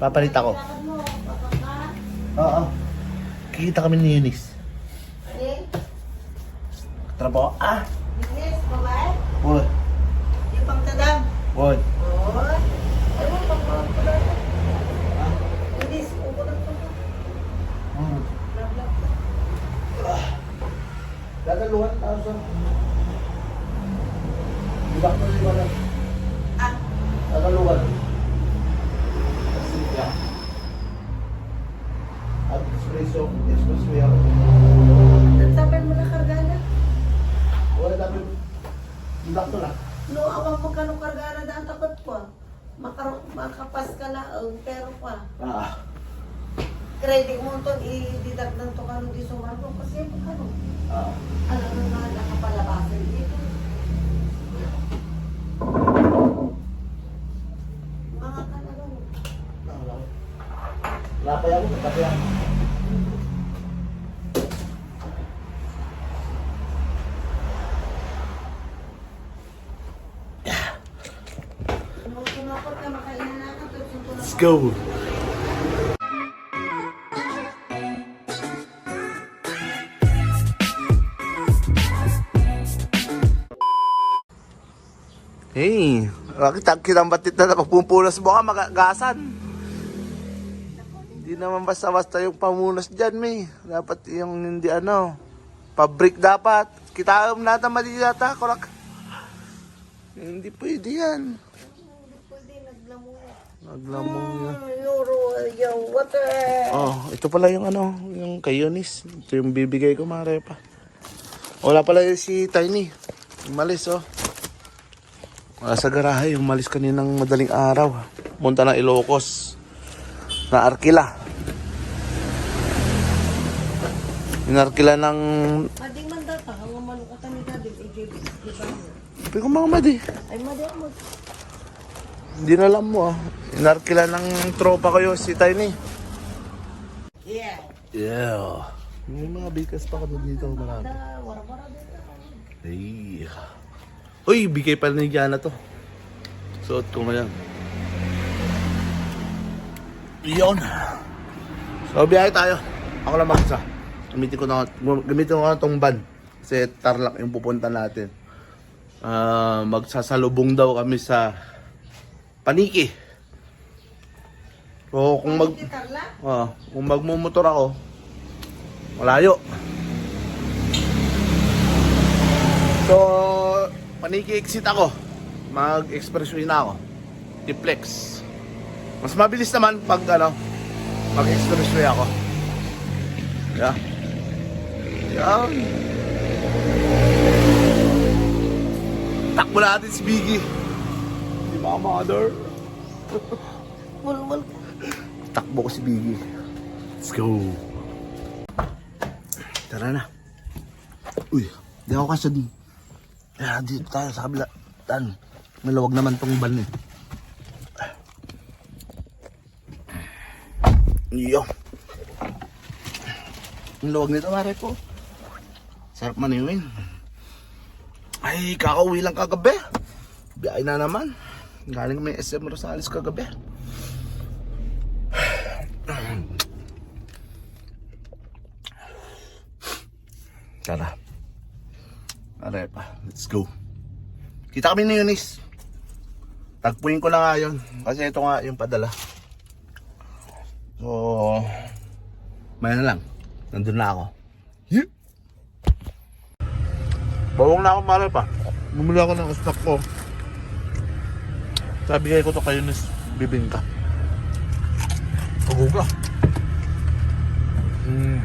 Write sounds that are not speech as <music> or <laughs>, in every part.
Papalit ako. Oo. Kikita kami ni Eunice. Trabaho. Ah! business, babae. Wood. Yung pang tadam. Wood. Oo. Ay, mo, pang pang tadam. Upo lang to. Hmm. Dadaluhan tayo sa... Mo rin ba Ah, Dadaluhan. Kasi yan. At espresso, espresso yan. nagsabihan mo na kargana. Wala dapat. Ibak to lang. No, awang mo ka nung kargana daan tapat ko. Makaro, makapas ka na, ang pero pa. Ah. Credit mo ito, i-deduct ng to kano di sumarbo. Kasi mo ka no. Ah. Alam mo na nakapalabasan dito. Mga ka na lang. Lapay ako, tapay ako. Kung kumapot ka, makainan na ka. tapos yung tulad Let's go. Hey, bakit ang kinambatit na napagpumpunas mo ka magagasan? Hindi naman basta-basta yung pamunas dyan, may. Dapat yung hindi ano, pabrik dapat. Kita mo natin mali yata, kurak. Hindi pwede yan. Naglamong yan. Mm, yung water. Oh, ito pala yung ano, yung kay Eunice. Ito yung bibigay ko mga repa. Wala pala yung si Tiny. Umalis oh. Wala sa garahe, umalis kaninang madaling araw. Punta ng Ilocos. Na Arkila. Inarkila ng... Mading mandata, ang manukatan ni Daddy, AJB, di ba? Ko mga madi. Ay, mading mo. Hindi na alam mo ah. Inarkila ng tropa ko yun, si Tiny. Yeah. Yeah. May mga bigas pa kami dito marami. Ay. Uy, bigay pa ni Jana to. Suot ko ngayon. Iyon. So, biyahe tayo. Ako lang mag-isa. Gamitin ko na, gamitin ko na tong van. Kasi Tarlac yung pupunta natin. Ah, magsasalubong daw kami sa Paniki. So, kung mag... Ah, kung magmumotor ako, malayo. So, paniki-exit ako. Mag-expressway na ako. Tiplex. Mas mabilis naman pag ano, mag-expressway ako. Yeah. Yan. Takbo natin si Biggie. Si mga mother. <laughs> Ka. Takbo ko si Biggie. Let's go. Tara na. Uy, di ako kasi di. Kaya dito tayo sa kabila. Tan, malawag naman tong ban eh. Iyo. Ang lawag nito, mare ko. Sarap maniwin. Ay, kakauwi lang kagabi. Biyay na naman. Galing may SM Rosales kagabi. Tara. Arepa, let's go. Kita kami ni Eunice. Tagpuin ko na nga yun. Kasi ito nga yung padala. So, may na lang. Nandun na ako. Yeah. Bawang na ako mara pa. Bumili ako ng stock ko. Sabi ko to kayo Eunice. Bibingka. Paguga. Hmm.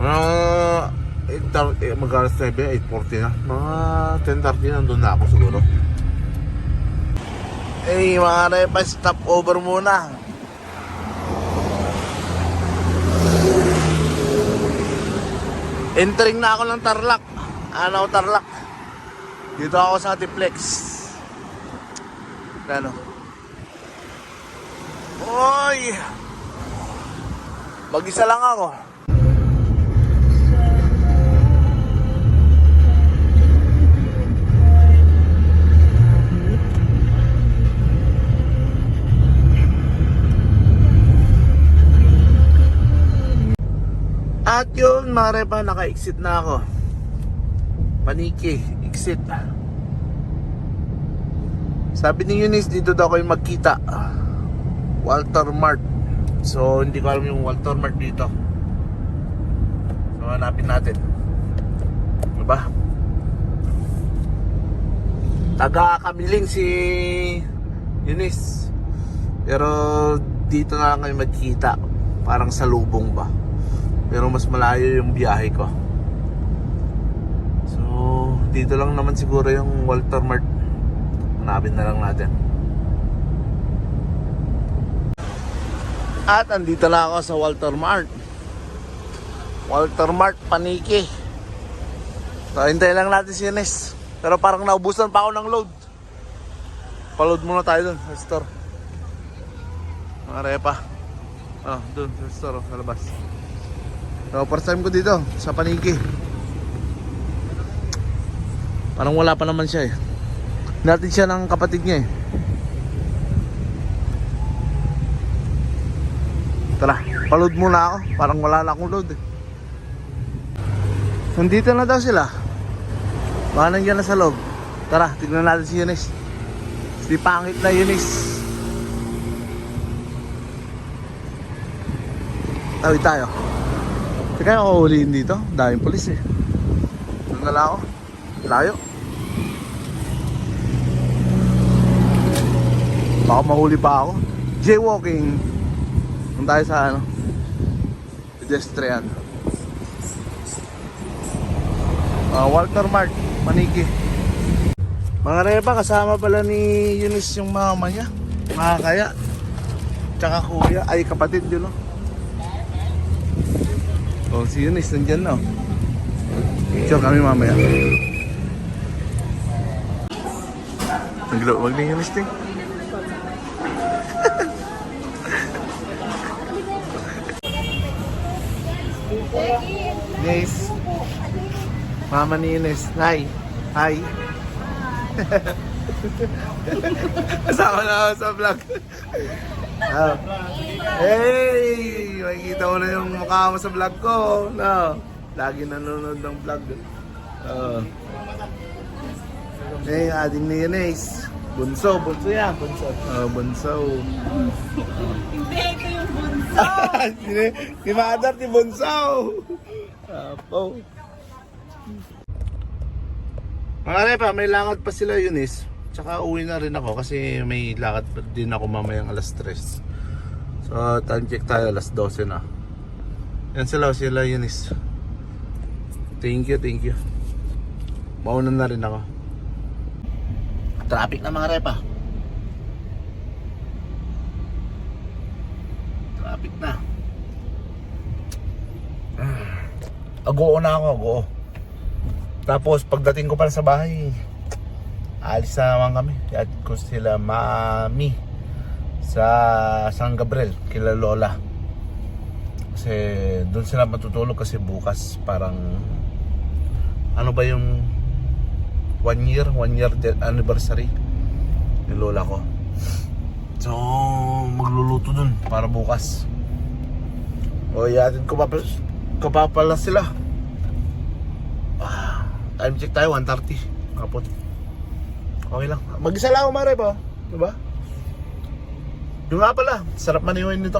Ah, uh, 8, eh, mag 7, 8.40 na. Mga 10.30 nandun na ako siguro. Eh, mga repa, stop over muna. Entering na ako ng Tarlac. Ano, Tarlac. Dito ako sa Tiplex. Ano? Oy! Mag-isa lang ako. At yun, mga repa, naka-exit na ako. Paniki, exit. Sabi ni Eunice, dito daw kayo magkita. Walter Mart. So, hindi ko alam yung Walter Mart dito. So, hanapin natin. Diba? Taga-kamiling si Eunice. Pero dito na lang kayo magkita. Parang sa lubong ba. Pero mas malayo yung biyahe ko. So, dito lang naman siguro yung Walter Mart. Hanapin na lang natin. At andito na ako sa Walter Mart. Walter Mart Paniki. So, hintayin lang natin si Ines. Pero parang naubusan pa ako ng load. Paload muna tayo dun sa store. Mga repa. Oh, dun sa store, sa labas. So, first time ko dito, sa Paniki. Parang wala pa naman siya eh. Natin siya ng kapatid niya eh. Tara, paload muna ako. Parang wala na akong load eh. Nandito na daw sila. Baka nandiyan na sa loob. Tara, tignan natin si Eunice. Si pangit na Eunice. Tawid tayo. Teka, ako huliin dito. Daming polis eh. Doon na ako. Layo. Baka mahuli pa ako. Jaywalking. Kung tayo sa ano. Pedestrian. Ah, Walter Mart, Maniki. Mga repa, kasama pala ni Eunice yung mama niya. Mga kaya. Tsaka kuya. Ay, kapatid yun, no? Oh, si Eunice, nandyan na. oh. Kami mamaya. Naglo, wag na Eunice, ting. <laughs> Mama ni Ines. Hi. Hi. <laughs> Kasama na ako vlog. <laughs> Ah. Hey! Makikita mo na yung mukha mo sa vlog ko. No. Lagi nanonood ng vlog. Oh. Hey, ating ni Ines. Bunso, bunso yan, bunso. Oh, bunso. Hindi, ito yung bunso. <laughs> si, si Mother, si Bunso. Apo. Mga repa, may lakad pa sila Eunice. Tsaka uwi na rin ako kasi may lakad din ako mamayang alas 3. So, time check tayo, alas 12 na. Yan sila, sila Eunice. Thank you, thank you. Mauna na rin ako. Traffic na mga repa. Traffic na. Agoo na ako, agoo. Tapos pagdating ko pala sa bahay, alis na naman kami. At ko sila mami sa San Gabriel, kila Lola. Kasi doon sila matutulog kasi bukas parang ano ba yung one year, one year anniversary ni Lola ko. So, magluluto dun para bukas. O, iatid ko pa, ko pa pala sila. Ah, time check tayo, 1.30. Kapot. Okay lang. Mag-isa lang ako, Mare po. Diba? Yung nga pala, sarap maniwin nito.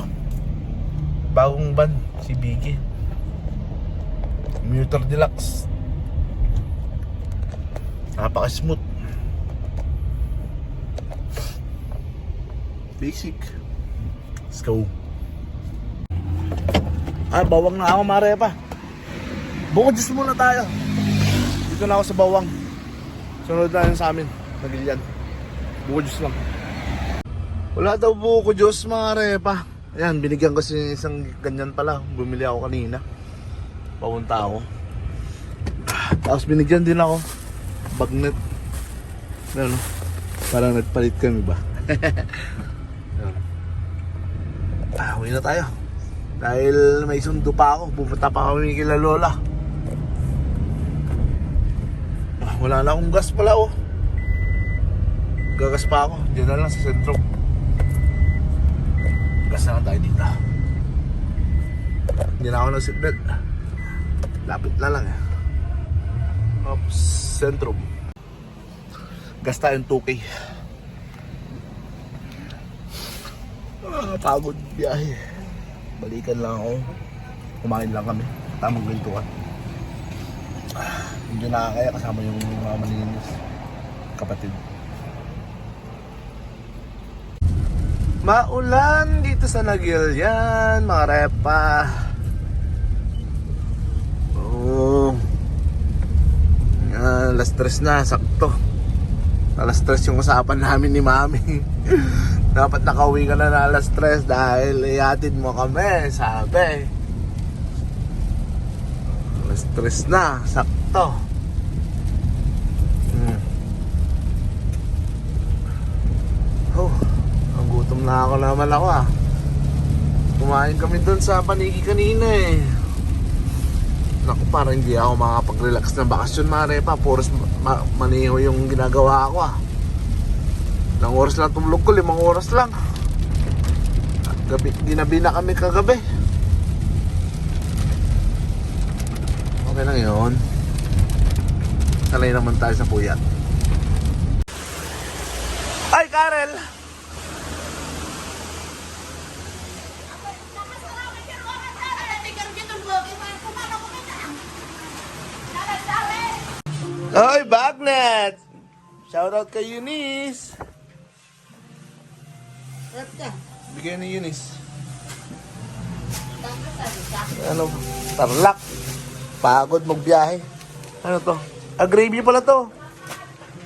Bagong van, si Biggie. Muter Deluxe. Napaka-smooth. Basic. Let's go. Ah, bawang na ako, Mare pa. Bukod juice muna tayo. Dito na ako sa bawang. Sunod na yun sa amin. Nagilian. Bukod juice lang. Wala daw buko juice, mga repa. Ayan, binigyan ko si isang ganyan pala. Bumili ako kanina. Papunta ako. Tapos binigyan din ako. Bagnet. Ano, parang nagpalit kami ba? <laughs> Ah, uwi na tayo. Dahil may sundo pa ako, pupunta pa kami kila Lola. Ah, wala na akong gas pala oh. Gagas pa ako, diyan na lang sa sentro. Gas na lang tayo dito. Hindi na ako ng seatbelt. Lapit na lang eh. Ops, Centrum. Gas tayong 2K. Ah, pagod biyahe. Balikan lang ako. Kumain lang kami. Tamang gantuan. Ah, Hindi nakakaya kasama yung mga malinis. Kapatid. Maulan dito sa Nagilian, mga repa. Oh. alas tres na, sakto. Alas tres yung usapan namin ni Mami. <laughs> Dapat nakauwi ka na na alas tres dahil iatid mo kami, sabi. Alas tres na, sakto. Hmm. Oh, ang gutom na ako naman ako ah. Kumain kami doon sa panigi kanina eh. Naku, parang hindi ako makapag-relax ng bakasyon, mare pa. Puros ma- maniho yung ginagawa ko ah. Ilang oras lang tumulog ko, limang oras lang. Gabi, ginabi na kami kagabi. Okay lang yun. Sanay naman tayo sa puyat. Ay, Karel! Shoutout kay Eunice! Sarap ka. Bigyan ni Eunice. Ano? Tarlak. Pagod magbiyahe. Ano to? Ah, gravy pala to.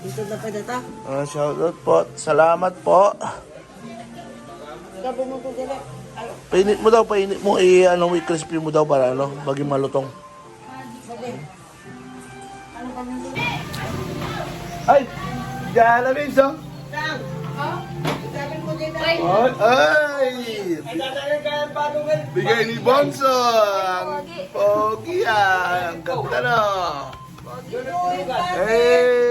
Dito na pa data. Ah, shoutout po. Salamat po. Gabo mo ko. Ay, Painit mo daw, painit mo. Eh, ano, i-crispy mo daw para ano, maging malutong. sige. Ano? Ay! Diyan na rin, so. Sang! Sabi mo dito. Ay! Ay! Bigay ni Bonso! Ang pogi ah! Ang ganda no! Hey!